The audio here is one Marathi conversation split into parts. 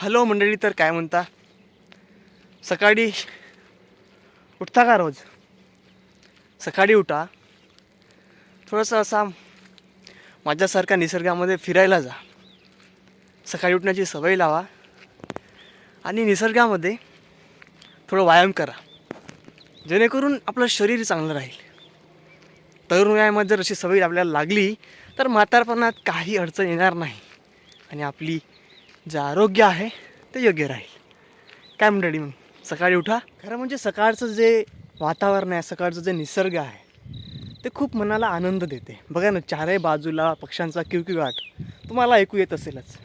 हॅलो मंडळी तर काय म्हणता? सकाळी उठता का रोज? सकाळी उठा. थोडंसं असा माझ्यासारख्या निसर्गामध्ये फिरायला जा. सकाळी उठण्याची सवय लावा आणि निसर्गामध्ये थोडं व्यायाम करा. जेणेकरून आपलं शरीर चांगलं राहील. तरुण वयामध्ये जर अशी सवय आपल्याला लागली तर म्हातारपणात काही अडचण येणार नाही. आणि आपली जे आरोग्य आहे ते योग्य राहील. काय मंडळी मग सकाळी उठा. खरं म्हणजे सकाळचं जे वातावरण आहे सकाळचं जे निसर्ग आहे ते खूप मनाला आनंद देते. बघा ना चारही बाजूला पक्ष्यांचा किवकिवाट तुम्हाला ऐकू येत असेलच.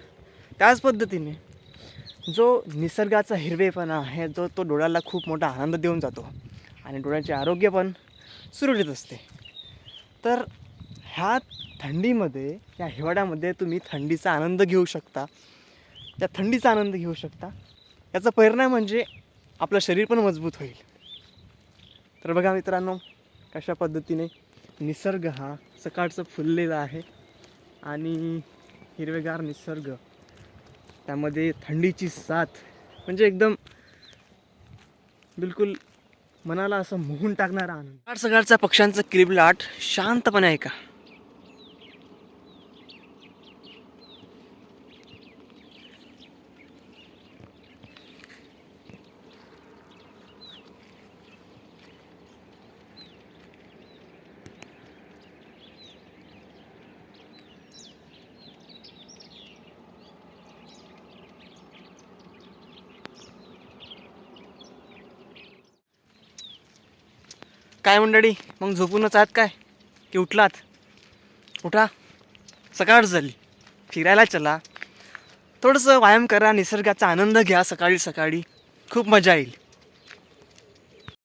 त्याच पद्धतीने जो निसर्गाचा हिरवेपणा आहे जो तो डोळ्याला खूप मोठा आनंद देऊन जातो आणि डोळ्याचे आरोग्य पण सुरळीत असते. तर ह्या थंडीमध्ये या हिवाळ्यामध्ये तुम्ही थंडीचा आनंद घेऊ शकता. त्या थंडीचा आनंद घेऊ शकता. याचा परिणाम म्हणजे आपलं शरीर पण मजबूत होईल. तर बघा मित्रांनो कशा पद्धतीने निसर्ग हा सकाळचं फुललेला आहे आणि हिरवेगार निसर्ग त्यामध्ये थंडीची साथ म्हणजे एकदम बिलकुल मनाला असं मोहून टाकणारा आनंद. सकाळ सकाळचा पक्ष्यांचं क्रिबलाट शांतपणे ऐका. काय मंडळी? मग झोपूनच आहात काय? की उठलात? उठा. सकाळ झाली. फिरायला चला. थोडंसं व्यायाम करा निसर्गाचा आनंद घ्या सकाळी सकाळी. खूप मजा येईल.